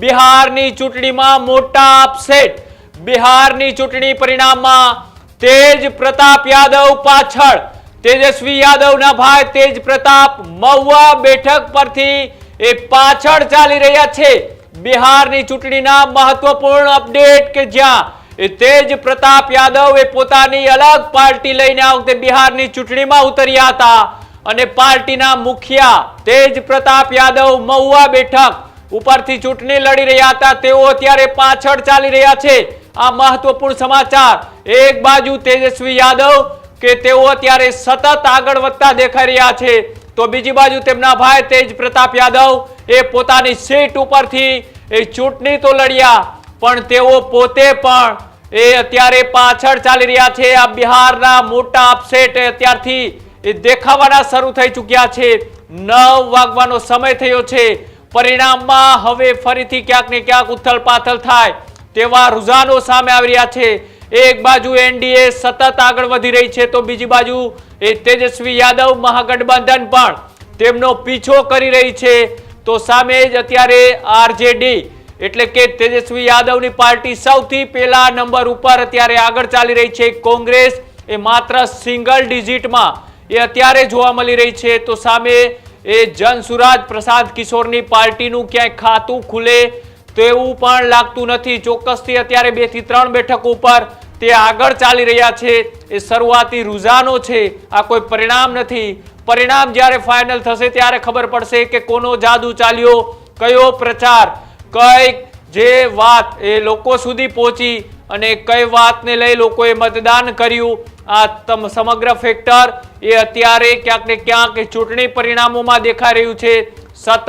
બિહારની ચૂંટણીમાં મોટા અપસેટ બિહારની ચૂંટણી પરિણામમાં તેજ પ્રતાપ યાદવ પાછળ. તેજસ્વી યાદવના ભાઈ તેજ પ્રતાપ મહુવા બેઠક પરથી એ પાછળ ચાલી રહ્યા છે. બિહારની ચૂંટણીના મહત્વપૂર્ણ અપડેટ કે જ્યાં એ તેજ પ્રતાપ યાદવ એ પોતાની અલગ પાર્ટી લઈને આ વખતે બિહારની ચૂંટણીમાં ઉતર્યા હતા. અને પાર્ટીના મુખિયા તેજ પ્રતાપ યાદવ મહુવા બેઠક ઉપરથી ચૂંટણી લડી રહ્યા હતા. તેઓ અત્યારે પાછળ ચાલી રહ્યા છે. આ મહત્વપૂર્ણ સમાચાર. એક બાજુ તેજસ્વી યાદવ કે તેઓ અત્યારે સતત આગળ વધતા દેખાઈ રહ્યા છે. તો બીજી બાજુ તેમના ભાઈ તેજ પ્રતાપ યાદવ એ પોતાની સીટ ઉપરથી એ ચૂંટણી તો લડ્યા, પણ તેઓ પોતે પણ એ અત્યારે પાછળ ચાલી રહ્યા છે. આ બિહારના મોટા અપસેટ અત્યારથી એ દેખાવાના શરૂ થઈ ચૂક્યા છે. નવ વાગવાનો સમય થયો છે. પરિણામમાં હવે ફરીથી ક્યાંક ને ક્યાંક ઉથલ પાથલ થાય તેવા રુઝાનો સામે આવી રહ્યા છે. એક બાજુ એનડીએ સતત આગળ વધી રહી છે તો બીજી બાજુ એ તેજસ્વી યાદવ મહાગઠબંધન પણ તેમનો પીછો કરી રહી છે. તો સામે જ અત્યારે આરજેડી એટલે કે તેજસ્વી યાદવની પાર્ટી સૌથી પહેલા નંબર ઉપર અત્યારે આગળ ચાલી રહી છે. કોંગ્રેસ એ માત્ર સિંગલ ડિજિટમાં એ અત્યારે જોવા મળી રહી છે. તો સામે એ જનસુરાજ પ્રસાદ કિશોરની પાર્ટીનું ક્યાંય ખાતું ખુલે તેવું પણ લાગતું નથી. ચોક્કસથી અત્યારે બેથી ત્રણ બેઠક ઉપર તે આગળ ચાલી રહ્યા છે. એ શરૂઆતી રૂઝાનો છે. આ કોઈ પરિણામ નથી. પરિણામ જ્યારે ફાઇનલ થશે ત્યારે ખબર પડશે કે કોનો જાદુ ચાલ્યો, કયો પ્રચાર. કઈ જે વાત એ લોકો સુધી પહોંચી અને કઈ વાતને લઈ લોકોએ મતદાન કર્યું? આ સમગ્ર ફેક્ટર એ અત્યારે ક્યાંક ને ક્યાંક ચૂંટણી પરિણામોમાં દેખાઈ રહ્યું છે. સતત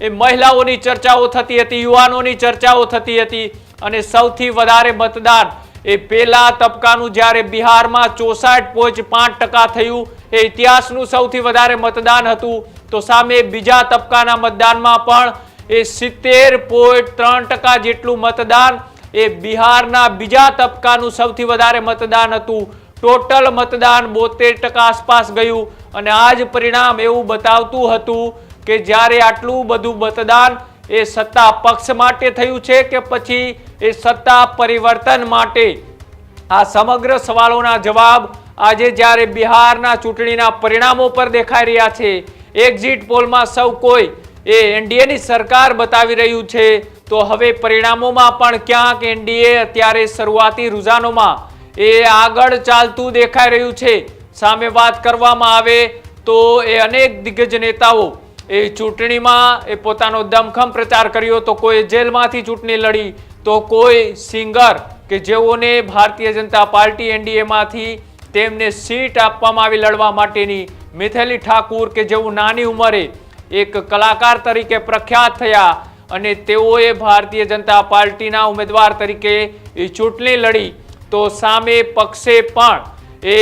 એ મહિલાઓની ચર્ચાઓ થતી હતી, યુવાનોની ચર્ચાઓ થતી હતી અને સૌથી વધારે મતદાન એ પહેલા તબક્કાનું જ્યારે બિહારમાં ચોસાઠ પોઈન્ટ પાંચ ટકા થયું, એ ઇતિહાસનું સૌથી વધારે મતદાન હતું. તો સામે બીજા તબક્કાના મતદાનમાં પણ એ સિત્તેર પોઈન્ટ ત્રણ ટકા જેટલું મતદાન એ બિહારના બીજા તબક્કાનું સૌથી વધારે મતદાન હતું. ટોટલ મતદાન બોતેર ટકા આસપાસ ગયું અને આ જ પરિણામ એવું બતાવતું હતું કે જ્યારે આટલું બધું મતદાન એ સત્તા પક્ષ માટે થયું છે કે પછી એ સત્તા પરિવર્તન માટે? આ સમગ્ર સવાલોના જવાબ આજે જ્યારે બિહારના ચૂંટણીના પરિણામો પર દેખાઈ રહ્યા છે. એક્ઝિટ પોલમાં સૌ કોઈ એ એનડીએની સરકાર બતાવી રહ્યું છે. તો હવે પરિણામોમાં પણ ક્યાંક એનડીએ અત્યારે શરૂઆતી રૂઝાનોમાં એ આગળ ચાલતું દેખાઈ રહ્યું છે. સામે વાત કરવામાં આવે તો એ અનેક દિગ્ગજ નેતાઓ એ ચૂંટણીમાં એ પોતાનો દમખમ પ્રચાર કર્યો તો કોઈ જેલમાંથી ચૂંટણી લડી, તો કોઈ સિંગર કે જેઓને ભારતીય જનતા પાર્ટી એનડીએમાંથી તેમને સીટ આપવામાં આવી લડવા માટેની મિથેલી ઠાકુર કે જેવું નાની ઉંમરે એક કલાકાર તરીકે પ્રખ્યાત થયા અને તેઓએ ભારતીય જનતા પાર્ટીના ઉમેદવાર તરીકે ચૂંટણી લડી. તો સામે પક્ષે પણ એ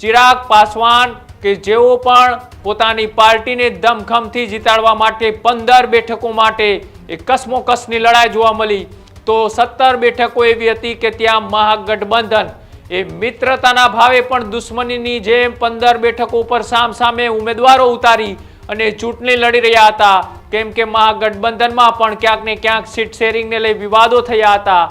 ચિરાગ પાસવાન કે જેઓ પણ પોતાની પાર્ટીને દમખમથી જીતાડવા માટે પંદર બેઠકો માટે એ કસમોકસની લડાઈ જોવા મળી. તો સત્તર બેઠકો એવી હતી કે ત્યાં મહાગઠબંધન એ મિત્રતાના ભાવે પણ દુશ્મનીની જેમ પંદર બેઠકો ઉપર સામ સામે ઉમેદવારો ઉતારી અને ચૂંટણી લડી રહ્યા હતા. કેમ કે મહાગઠબંધનમાં પણ ક્યાંક ને ક્યાંક સીટ શેરિંગને લઈ વિવાદો થયા હતા.